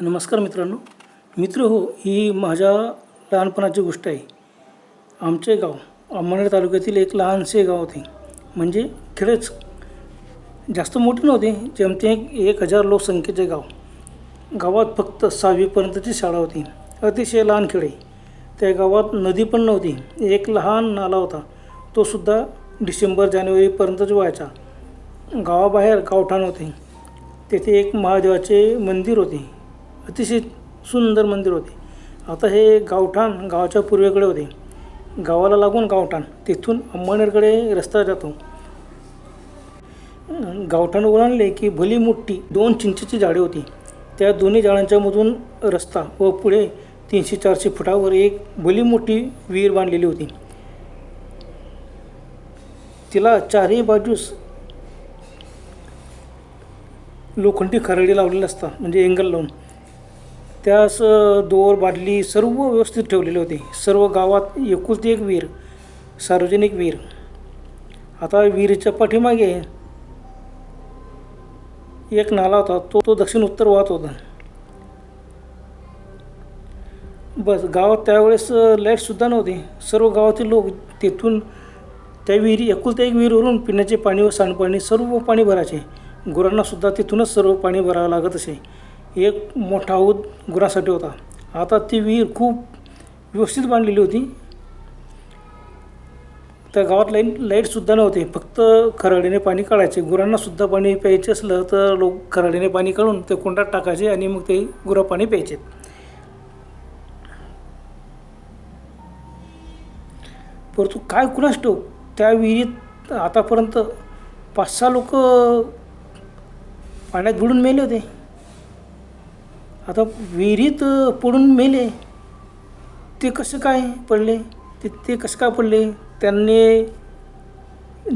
नमस्कार मित्रांनो. मित्र हो ही माझ्या लहानपणाची गोष्ट आहे. आमचे गाव अंमळनेर तालुक्यातील एक लहानसे गाव होते. म्हणजे खेडेच जास्त मोठे नव्हते जेमते एक हजार लोकसंख्येचे गाव. गावात फक्त सहावीपर्यंतची शाळा होती. अतिशय लहान खेडे त्या गावात नदी पण नव्हती. एक लहान नाला होता. तो सुद्धा डिसेंबर जानेवारीपर्यंतच व्हायचा. गावाबाहेर गावठाण होते. तेथे एक महादेवाचे मंदिर होते. अतिशय सुंदर मंदिर होते. आता हे गावठाण गावाच्या पूर्वेकडे होते. गावाला लागून गावठाण तिथून अंमळनेरकडे रस्ता जातो. गावठाण ओलांडले की भली मोठी दोन चिंचेची झाडे होती. त्या दोन्ही झाडांच्यामधून रस्ता व पुढे तीनशे चारशे फुटावर एक भली मोठी विहीर बांधलेली होती. तिला चारही बाजूस लोखंडी खराडी लावलेली असतात म्हणजे एंगल लावून. त्यास दोर बादली सर्व व्यवस्थित ठेवलेले होते. सर्व गावात एकूच एक विहीर सार्वजनिक विहीर आता विहिरीच्या पाठीमागे एक नाला होता तो तो दक्षिण उत्तर वाहत होता. बस गावात त्यावेळेस लाईटसुद्धा नव्हती. सर्व गावातील लोक तेथून त्या विहिरी एकुलत्या एक विहिरीवरून पिण्याचे पाणी व सांडपाणी सर्व पाणी भरायचे. गुरांनासुद्धा तिथूनच सर्व पाणी भरावं लागत असे. एक मोठा हौद गुरांसाठी होता. आता ती विहीर खूप व्यवस्थित बांधलेली होती. त्या गावात लाईन लाईटसुद्धा नव्हते. फक्त खराडीने पाणी काढायचे. गुरांनासुद्धा पाणी प्यायचे असलं तर लोक खराडीने पाणी काढून ते कुंडात टाकायचे आणि मग ते गुरं पाणी प्यायचे. परंतु काय कुणास ठेव त्या विहिरीत आतापर्यंत पाच सहा लोक पाण्यात बुडून मेले होते. आता विहिरीत पडून मेले. ते कसं काय पडले? ते ते कसं काय पडले? त्यांनी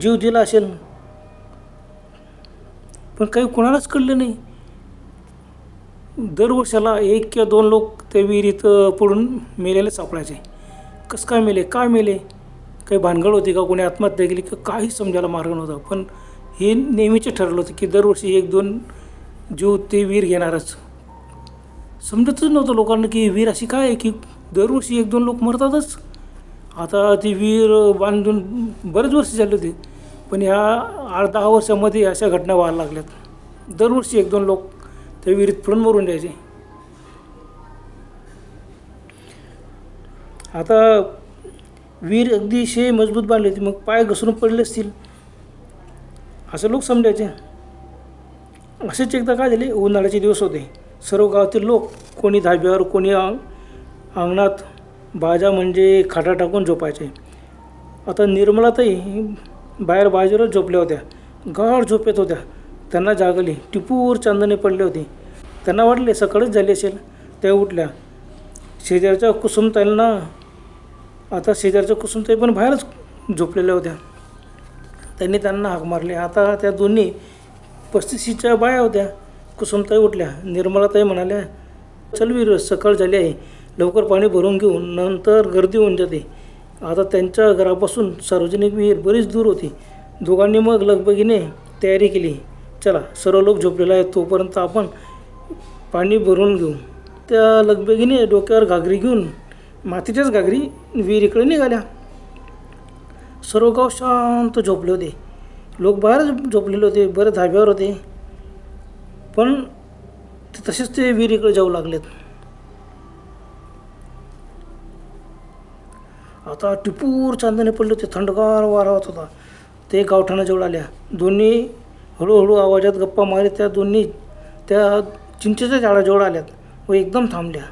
जीव दिला असेल. पण काही कोणालाच कळलं नाही. दरवर्षाला एक किंवा दोन लोक त्या विहिरीत पडून मेलेले सापडायचे. कसं काय मेले? काय मेले? काही भानगड होती का? कोणी आत्महत्या केली का? काही समजायला मार्ग नव्हता. पण हे नेहमीचे ठरलं होतं की दरवर्षी एक दोन जीव ते विहीर घेणारच. समजतच नव्हतं लोकांना की विहीर अशी काय आहे की दरवर्षी एक दोन लोक मरतातच. आता ती विहीर बांधून बरेच वर्ष झाले होते पण ह्या आठ दहा वर्षामध्ये अशा घटना व्हायला लागल्यात. दरवर्षी एक दोन लोक त्या विहिरीत पुरण मरून जायचे. आता विहीर अगदीशे मजबूत बांधली होती मग पाय घसरून पडले असतील. असं लोक समजायचे. असेच एकदा काय झाले? उन्हाळ्याचे दिवस होते. सर्व गावातील लोक कोणी धाब्यावर कोणी अंग अंगणात बाजा म्हणजे खाटा टाकून झोपायचे. आता निर्मलाताई बाहेर बाजूला झोपल्या होत्या. गाढ झोपेत होत्या. त्यांना जागली. टिपूर चांदणे पडले होते. त्यांना वाटले सकाळच झाली असेल. त्या उठल्या. शेजारच्या कुसुमताईंना आता शेजारच्या कुसुमताई पण बाहेरच झोपलेल्या होत्या. त्यांनी त्यांना हाक मारली. आता त्या दोन्ही पस्तीशीच्या बाया होत्या. कुसुमताई उठल्या. निर्मलाताई म्हणाल्या चल वीर सकाळ झाली आहे. लवकर पाणी भरून घेऊन नंतर गर्दी होऊन जाते. आता त्यांच्या घरापासून सार्वजनिक विहीर बरीच दूर होती. दोघांनी मग लगबगीने तयारी केली. चला सर्व लोक झोपलेला आहे तोपर्यंत आपण पाणी भरून घेऊ. त्या लगबगीने डोक्यावर घागरी घेऊन मातीच्याच घागरी विहिरीकडे निघाल्या. सर्व गाव शांत झोपले होते. लोक बाहेरच झोपलेले होते. बरे धाब्यावर होते. पण ते तसेच ते विहिरीकडे जाऊ लागलेत. आता टिपूर चांदणे पडले होते थंडगार वारा होत होता. ते गावठाणाजवळ आल्या. दोन्ही हळूहळू आवाजात गप्पा मारे त्या दोन्ही त्या चिंचेच्या झाडाजवळ आल्यात व एकदम थांबल्या.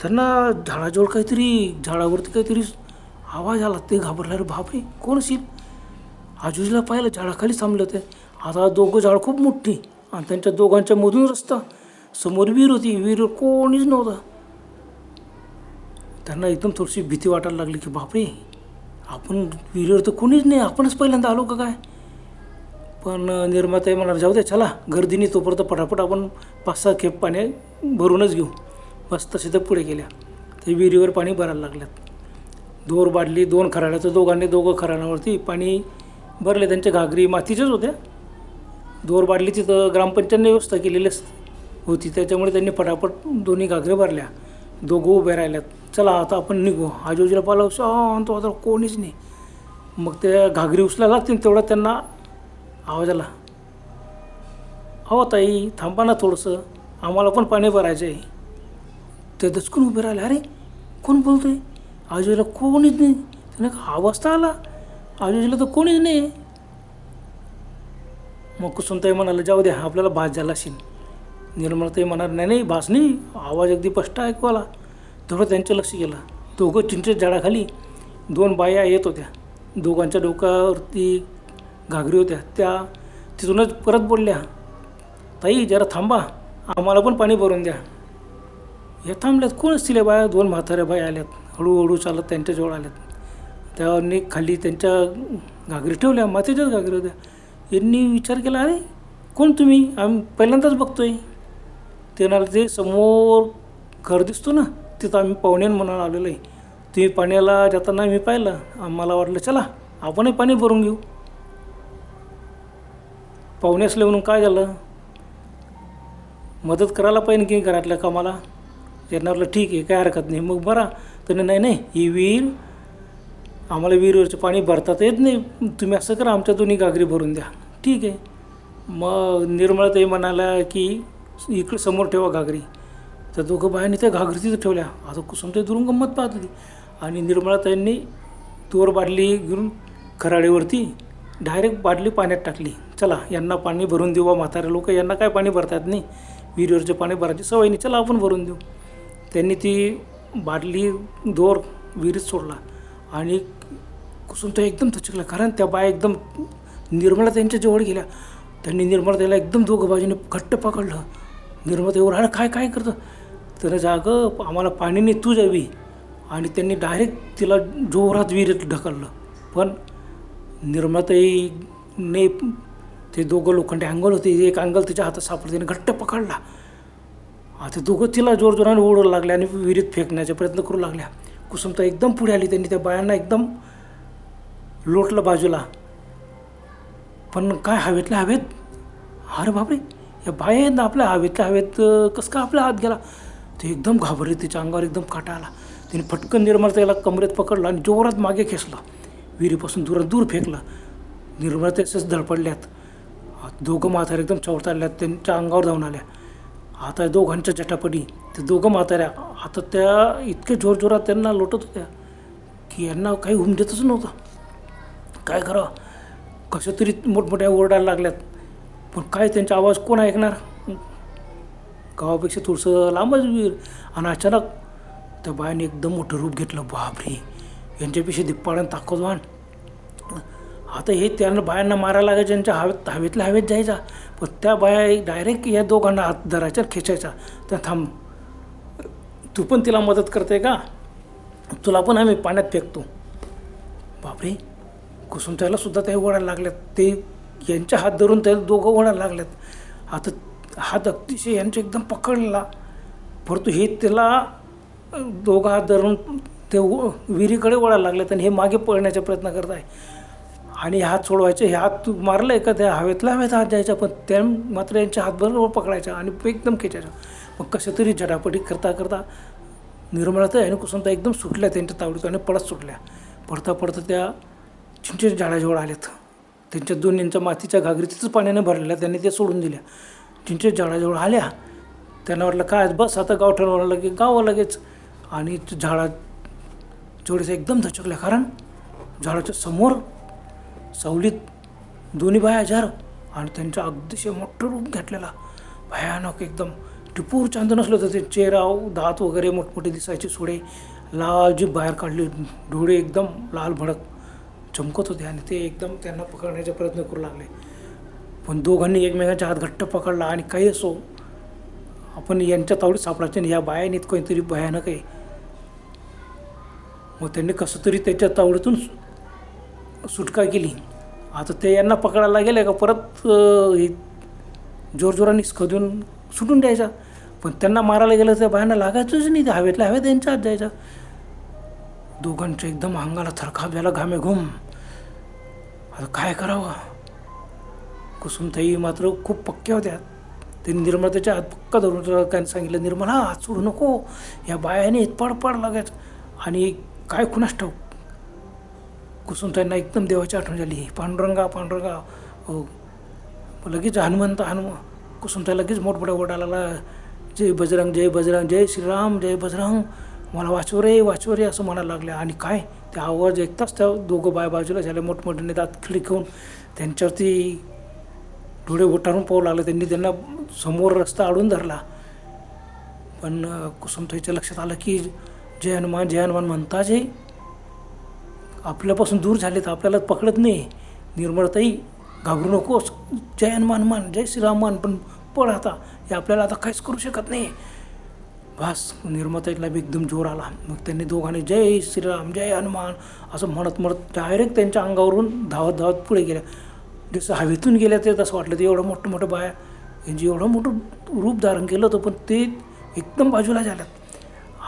त्यांना झाडाजवळ काहीतरी झाडावरती काहीतरी आवाज आला. ते घाबरल्यावर बापरे कोण असेल? आजूबाजूला पाहिलं झाडाखाली थांबलं ते. आता दोघं झाड खूप मोठी आणि त्यांच्या दोघांच्या मधून रस्ता. समोर विहीर होती विहिरीवर कोणीच नव्हता. त्यांना एकदम थोडीशी भीती वाटायला लागली की बापरे आपण विहिरीवर तर कोणीच नाही आपणच पहिल्यांदा आलो का काय? पण निर्माताई म्हणाला जाऊ दे चला गर्दीने तोपर्यंत पटापट आपण पाच सहा खेप पाणी भरूनच घेऊ. बस तसे तर पुढे गेल्या. ते विहिरीवर पाणी भरायला लागल्यात. दोर बाडली दोन खराड्याचं दोघांनी दोघं खराड्यावरती पाणी भरले त्यांच्या घागरी मातीच्याच होत्या. दोर बाटली तिथं ग्रामपंचायतने व्यवस्था केलेली होती त्याच्यामुळे त्यांनी फटाफट दोन्ही घागरे भरल्या. दोघं उभ्या राहिल्यात. चला आता आपण निघू. आजूबाजूला पाहिलं शांत आता कोणीच नाही. मग त्या घागरी उचलायला लागतील तेवढा त्यांना आवाज आला. हो ताई थांबा ना थोडंसं. आम्हाला पण पाणी भरायचं आहे. ते दचकून उभे राहिले. अरे कोण बोलतोय? आजूबाजूला कोणीच नाही. त्याने आवाज तर आला. आजूबाजूला तर कोणीच नाही मग कुसुमताई म्हणाला जाऊ द्या आपल्याला भास झाला असेल निर्मळताई म्हणाल नाही नाही भास नाही आवाज अगदी स्पष्ट ऐकू आला तेवढं त्यांचं लक्ष गेलं. दोघं चिंचेच्या झाडाखाली दोन बाया येत होत्या. दोघांच्या डोक्यावरती घागरी होत्या. त्या तिथूनच परत बोलल्या ताई जरा थांबा आम्हाला पण पाणी भरून द्या. या थांबल्यात? कोण असतील बाया? दोन म्हाताऱ्या बाया आल्यात. हळूहळू चालत त्यांच्याजवळ आल्यात. त्यांनी खाली त्यांच्या घागरी ठेवल्या मातीच्याच घागरी होत्या. यांनी विचार केला अरे कोण तुम्ही? आम्ही पहिल्यांदाच बघतोय. ते म्हणाले ते समोर घर दिसतो ना तिथं आम्ही पाहुण्यान म्हणून आलेलो आहे. तुम्ही पाण्याला जाताना मी पाहिलं. आम्हाला वाटलं चला आपणही पाणी भरून घेऊ. पाहुणे असले म्हणून काय झालं? मदत करायला पाहिजे की घरातल्या कामाला? त्यांना वाटलं ठीक आहे काय हरकत नाही. मग बरा. तर नाही नाही ही विहीर आम्हाला विहिरीवरचं पाणी भरतात येत नाही. तुम्ही असं करा आमच्या दोन्ही घागरी भरून द्या. ठीक आहे. मग निर्मळताई म्हणाला की इकडे समोर ठेवा घागरी तर दोघं बायांनी त्या घागरी तिथं ठेवल्या. आता कुसुमताई दुरून गंमत पाहत होती आणि निर्मळाताईंनी तोर बाटली घेऊन खराडीवरती डायरेक्ट बाटली पाण्यात टाकली. चला यांना पाणी भरून देऊ. बा म्हातारे लोक यांना काय पाणी भरतात नाही? विहिरीवरचे पाणी भरायची सवय नाही. चला आपण भरून देऊ. त्यांनी ती बाटली दोर विहिरीत सोडला. आणि कुसुमताई एकदम थचकला कारण त्या बाया एकदम निर्मला त्यांच्या जवळ गेल्या. त्यांनी निर्मलताईला एकदम दोघं बाजूने घट्ट पकडलं. निर्मलताईवर अरे काय काय करतं? तर जागं आम्हाला पाणीने तू जावी. आणि त्यांनी डायरेक्ट तिला जोरात विहिरीत ढकललं. पण निर्मलताईने ते दोघं लोखंडे अंगल होते एक अंगल तिच्या हातात सापडलं त्याने घट्ट पकडला. आता दोघं तिला जोरजोराने ओढू लागले आणि विहिरीत फेकण्याचा प्रयत्न करू लागल्या. कुसुमता एकदम पुढे आली त्यांनी त्या बायांना एकदम लोटलं बाजूला. पण काय हवेतल्या हवेत? अरे बापरे या बाहेर आहेत ना आपल्या हवेतल्या हवेत कसं का आपला हात गेला? ते एकदम घाबरली तिच्या अंगावर एकदम काटा आला. तिने फटकन निर्मळ त्याला कमरेत पकडलं आणि जोरात मागे खेचलं. विहिरीपासून दुरात दूर फेकलं निर्मळ त्याच धडपडल्यात दोघं म्हाताऱ्या एकदम चवतारल्यात त्यांच्या अंगावर जाऊन आल्या. आता दोघांच्या चटापटी ते दोघं म्हाताऱ्या आता त्या इतक्या जोरजोरात त्यांना लोटत होत्या की यांना काही उमजतच नव्हतं. काय करावं कसं तरी मोठमोठ्या ओरडायला लागल्यात. पण काय त्यांचा आवाज कोण ऐकणार? गावापेक्षा थोडंसं लांबच विहीर आणि अचानक त्या बायाने एकदम मोठं रूप घेतलं. बापरे! यांच्यापेक्षा दिप्पाळ्यानं ताकदवान. आता हे त्यांना बायांना मारायला लागायचं यांच्या हवेत हवेतल्या हवेत जायचा. पण त्या बाया डायरेक्ट या दोघांना हात धरायच्या खेचायचा तर थांब. तू पण तिला मदत करते का? तुला पण आम्ही पाण्यात फेकतो. बापरे! कुसुमताईला सुद्धा ते ओढायला लागल्यात. ते यांच्या हात धरून त्याला दोघं ओढायला लागल्यात. आता हात अतिशय यांच्या एकदम पकडला. परंतु हे त्याला दोघं हात धरून ते विहिरीकडे ओढायला लागलेत आणि हे मागे पळण्याचा प्रयत्न करत आहे. आणि हात सोडवायचे हे हात मारलं आहे का त्या हवेतला हवेत हात द्यायचा पण त्या मात्र यांच्या हात पकडायच्या पकडायचा आणि एकदम खेचायचा. मग कसं तरी झटापटी करता करता निर्मळता आणि कुसुमता एकदम सुटल्या त्यांच्या तावडीत आणि पडत सुटल्या. पडता पडता त्या चिंचेच्या झाडाजवळ आल्यात. त्यांच्या दोन मातीच्या घागरी तिथंच पाण्यानं भरलेल्या त्यांनी ते सोडून दिल्या. चिंचेच्या झाडाजवळ आल्या. त्यांना वाटलं काय बस आता गावठाण लगे गावं लगेच. आणि झाडा जोडीचा एकदम धचकल्या कारण झाडाच्या समोर सावलीत दोन्ही बाया हजार आणि त्यांचा अगदीशय मोठं रूप घेतलेला भयानक एकदम. टिपूर चांद असलं तर ते चेहरा दात वगैरे मोठमोठे दिसायचे सोडे. लाल जी बाहेर काढली डोळे एकदम लाल भडक. चमकत होते आणि ते एकदम त्यांना पकडण्याचा प्रयत्न करू लागले. पण दोघांनी एकमेकांच्या हात घट्ट पकडला आणि काही असो आपण यांच्या तावडीत सापडायचे आणि या बायाने कोणीतरी भयानक आहे. मग त्यांनी कसं तरी त्याच्या तावडीतून सु- सुटका केली. आता ते यांना पकडायला गेले का परत हे जोरजोराने खदून सुटून द्यायचा. पण त्यांना मारायला गेलं तर बायांना लागायचंच नाही ते हवेतल्या हवेत यांच्या हात जायचा. दोघांच्या एकदम अंगाला थरकाप झाला घामे घुम. आता काय करावं? कुसुमताई मात्र खूप पक्क्या होत्या. त्यांनी निर्मलाताच्या हात पक्का धरून काय सांगितलं निर्मला हात सोडू नको. या बायाने पडपड लागत लगेच आणि काय खुनास ठाऊक? कुसुमताईंना एकदम देवाची आठवण झाली. पांडुरंगा पांडुरंगा. हो. लगेच हनुमंत हनुम कुसुमताई लगेच मोठमोठ्या ओरडायला लागला जय बजरंग जय बजरंग जय श्रीराम जय बजरंग. मला वाचू रे वाचू रे असं म्हणायला लागलं. आणि काय? त्या आवाज ऐकताच त्या दोघं बाय बाजूला झाले मोठमोठ्याने दात खिळी त्यांच्यावरती डोळे ओटारून पाहू लागले. त्यांनी त्यांना समोर रस्ता अडून धरला. पण कुसुमताईच्या लक्षात आलं की जय हनुमान जय हनुमान म्हणता जे आपल्यापासून दूर झाले तर आपल्याला पकडत नाही. निर्मळताई घाबरू नकोस. जय हनुमान मान जय श्रीरामान पण पळ आता. हे आपल्याला आता काहीच करू शकत नाही. बस निर्मात्याला बी एकदम जोर आला. मग त्यांनी दोघांनी जय श्रीराम जय हनुमान असं म्हणत म्हणत डायरेक्ट त्यांच्या अंगावरून धावत धावत पुढे गेल्या जसं हवेतून गेल्या ते तसं वाटलं. ते एवढं मोठं मोठं बाया यांची एवढं मोठं रूप धारण केलं होतं पण ते एकदम बाजूला झाल्यात.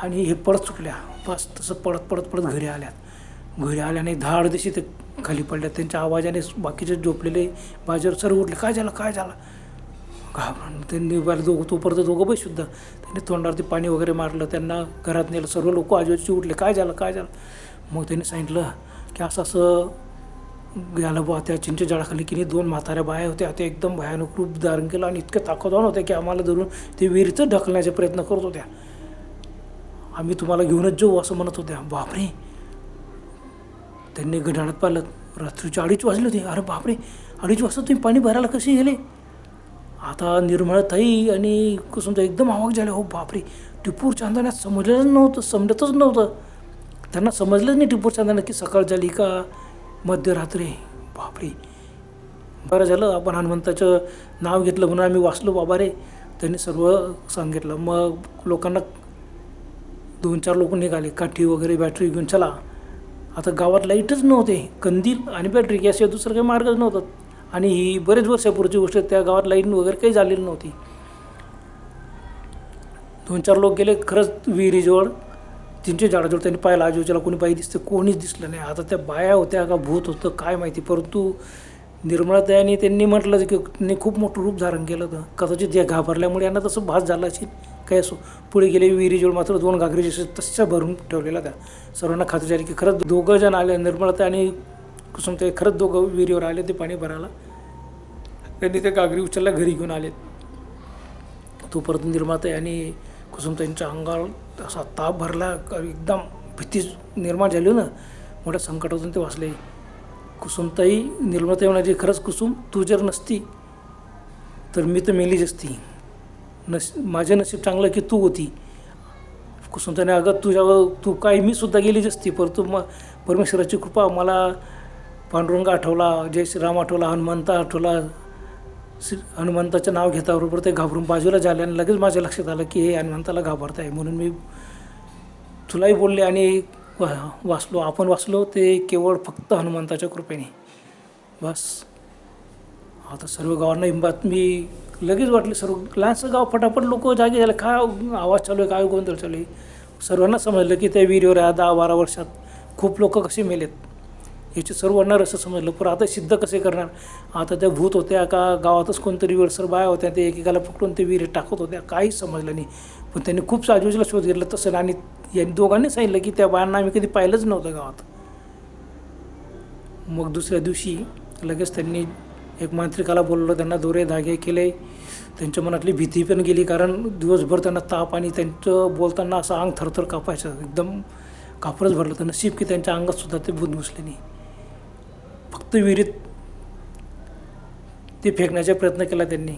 आणि हे पडत चुकल्या. बस तसं पडत पडत पडत घरी आल्यात. घरी आल्याने धाड दिशी ते खाली पडल्या. त्यांच्या आवाजाने बाकीचे झोपलेले बाजार सर्व उठले. काय झालं? काय झालं? घाबरून त्यांनी बाहेर दोघं तोपर्यंत दोघं बस सुद्धा. त्यांनी तोंडावरती पाणी वगैरे मारलं त्यांना घरात नेलं. सर्व लोक आजूबाजूची उठले. काय झालं? काय झालं? मग त्यांनी सांगितलं की असं असं गेलं बुवा. त्या चिंचे जाळाखाली की दोन म्हाताऱ्या बाया होत्या. त्या एकदम भयानक रूप धारण केलं आणि इतक्या ताकदवान होत्या की आम्हाला धरून ते विहिरीत ढकलण्याचा प्रयत्न करत होत्या. आम्ही तुम्हाला घेऊनच जाऊ असं म्हणत होत्या. बापरे! त्यांनी गडाळात पाहिलं. रात्रीचे अडीच वाजले होते. अरे बापरे! अडीच वाजता तुम्ही पाणी भरायला कसे गेले? आता निर्मळताई आणि कुसुमता एकदम आवाक झाले. हो बापरे टिपूर चांदण्यात समजलंच नव्हतं समजतच नव्हतं. त्यांना समजलंच नाही टिपूर चांदण्यात की सकाळ झाली का मध्यरात्री. बापरे. बरं झालं आपण हनुमंताचं नाव घेतलं म्हणून आम्ही वाचलो बाबा रे. त्यांनी सर्व सांगितलं. मग लोकांना दोन चार लोक निघाले काठी वगैरे बॅटरी घेऊन चला. आता गावात लाईटच नव्हते. कंदील आणि बॅटरी याशिवाय दुसरं काही मार्गच नव्हतं. आणि ही बरेच वर्षापूर्वीची गोष्ट त्या गावात लाईन वगैरे काही झालेली नव्हती. दोन चार लोक गेले खरंच विहिरीजवळ तीनशे झाडाजवळ त्यांनी पाहिलं आजूबाजूला कोणी बाई दिसतं कोणीच दिसलं नाही. आता त्या बाया होत्या का भूत होतं काय माहिती. परंतु निर्मळाताईने त्यांनी म्हटलं की त्यांनी खूप मोठं रूप धारण केलं होतं. कदाचित या घाबरल्यामुळे यांना तसं भास झाला असेल काय असो. पुढे गेले विहिरीजवळ मात्र दोन घागरी जसे तशा भरून ठेवलेल्या त्या सर्वांना खात्री झाली की खरंच दोघं जण आले निर्मळता आणि कुसुमताई खरंच दोघं विहिरीवर आले ते पाणी भरायला. त्यांनी ते गागरी उचलला घरी घेऊन आलेत. परत निर्माताई आणि कुसुमताईंच्या अंगावर असा ताप भरला एकदम भीती निर्माण झाली ना. मोठ्या संकटातून ते वाचले. कुसुमताई निर्माते म्हणायची खरंच कुसुम तू जर नसती तर मी तर मेलीच असती. नस माझं नशीब चांगलं की तू होती. कुसुमताईने अगं तुझ्यावर तू काय मी सुद्धा गेलीच असती परंतु मग परमेश्वराची कृपा मला पांडुरंग आठवला जय श्रीराम आठवला हनुमंता आठवला श्री हनुमंताचं नाव घेताबरोबर ते घाबरून बाजूला झाले आणि लगेच माझ्या लक्षात आलं की हे हनुमंताला घाबरत आहे. म्हणून मी तुलाही बोलले आणि वा वाचलो. आपण वाचलो ते केवळ फक्त हनुमंताच्या कृपेने. बस. आता सर्व गावांना हिंबात मी लगेच वाटले सर्व लहानसं गाव फटाफट लोक जागे झाले. काय आवाज चालू आहे काय गोंधळ चालू आहे? सर्वांना समजलं की त्या विहिरीवर या दहा बारा वर्षात खूप लोक कसे मेलेत? याचे सर्वांना असं समजलं. पण आता सिद्ध कसे करणार? आता त्या भूत होत्या का? गावातच कोणतरी वेळसर बाया होत्या ते एकेकाला पकडून ते विहिरीत टाकत होत्या. काहीच समजलं नाही. पण त्यांनी खूप साजूजला शोध घेतला तसं. आणि यांनी दोघांनी सांगितलं की त्या बायांना आम्ही कधी पाहिलंच नव्हतं गावात. मग दुसऱ्या दिवशी लगेच त्यांनी एक मांत्रिकाला बोलवलं. त्यांना दोरे धागे केले. त्यांच्या मनातली भीती पण गेली. कारण दिवसभर त्यांना ताप आणि त्यांचं बोलताना असं अंग थरथर कापायचं. एकदम कापरच भरलं. तर नशीब की त्यांच्या अंगातसुद्धा ते भूत घुसले नाही. फक्त विहिरीत ते फेकण्याचा प्रयत्न केला त्यांनी.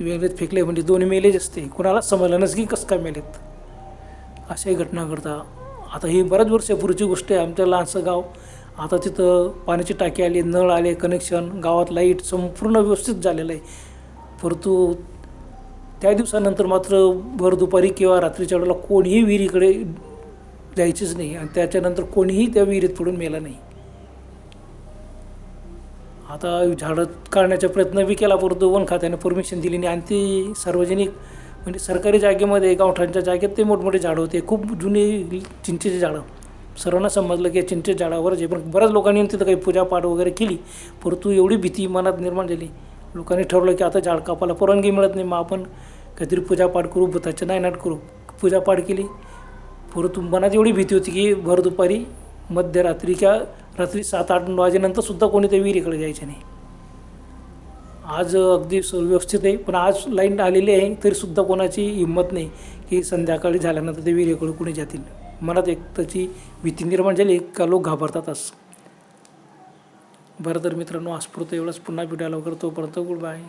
विहिरीत फेकले म्हणजे दोन्ही मेलेच असते. कुणाला समजलं नस की कसं काय मेलेत? अशाही घटना घडता. आता ही बऱ्याच वर्षापूर्वीची गोष्ट आहे. आमचं लहानसं गाव आता तिथं पाण्याची टाकी आली नळ आले कनेक्शन गावात लाइट संपूर्ण व्यवस्थित झालेलं आहे. परंतु त्या दिवसानंतर मात्र भर दुपारी किंवा रात्रीच्या वेळेला कोणीही विहिरीकडे जायचीच नाही आणि त्याच्यानंतर कोणीही त्या विहिरीत पडून मेला नाही. आता झाडं काढण्याचा प्रयत्न बी केला परंतु वन खात्याने परमिशन दिली नाही. आणि ती सार्वजनिक म्हणजे सरकारी जागेमध्ये गावठांच्या जागेत ते मोठमोठे झाडं होते. खूप जुने चिंचेचे झाडं. सर्वांना समजलं की चिंचे चिंचेच्या झाडावरच आहे पण बऱ्याच लोकांनी तिथं काही पूजापाठ वगैरे केली. परंतु एवढी भीती मनात निर्माण झाली. लोकांनी ठरवलं की आता झाड कापायला परवानगी मिळत नाही. मग आपण काहीतरी पूजापाठ करू भूताचे नायनाट करू. पूजापाठ केली. परंतु मनात एवढी भीती होती की भर दुपारी मध्यरात्रीच्या रात्री सात आठ वाजेनंतर सुद्धा कोणी त्या विहिरीकडे जायचे नाही. आज अगदी सुव्यवस्थित आहे पण आज लाईन आलेली आहे तरीसुद्धा कोणाची हिंमत नाही की संध्याकाळी झाल्यानंतर ते विहिरीकडे कोणी जातील. मनात एक त्याची भीती निर्माण झाली का लोक घाबरतातच बरं तर मित्रांनो आस्फूर्त एवढंच. पुन्हा भेटायला लवकर. तोपर्यंत गुड बाय.